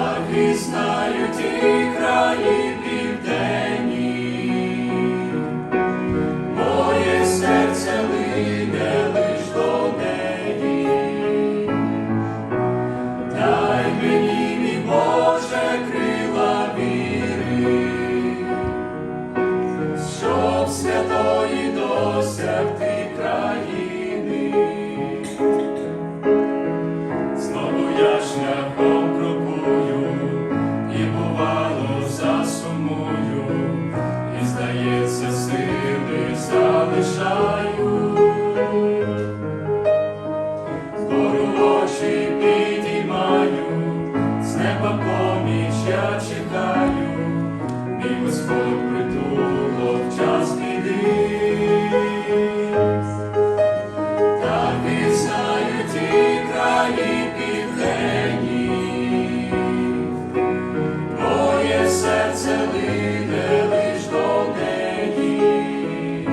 так і краї південні, моє серце лине лиш до неї, дай мені, Боже, крила віри, щоб святої досягти країни, знову я шлях. Так і краї південні, моє серце лине лиш до неї.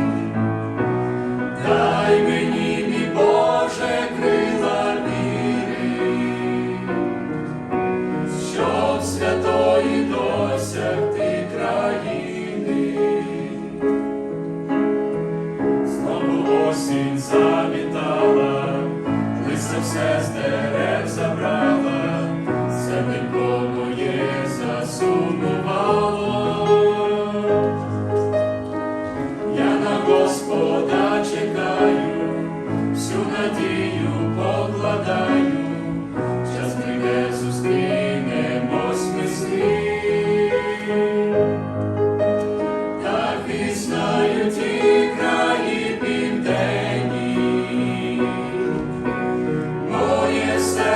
Дай мені, Боже, крила віри, щоб святої досягти країни. Завітала, листя все з дерев забрала, серденько моє засумувало. Я на Господа чекаю, всю надію покладаю,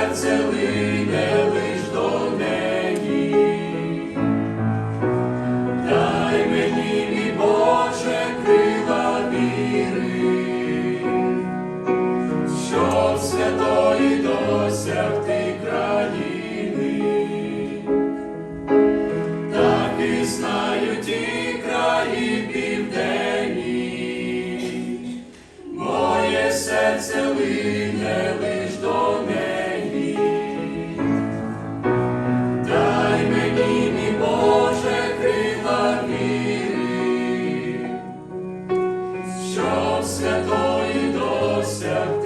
серце лине лиш до неї. Дай мені, Боже, крила віри, щоб святої досягти країни. Так і ті краї південні, моє серце лине лиш святої досяг.